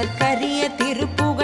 மலர் கரிய திருப்புகழ்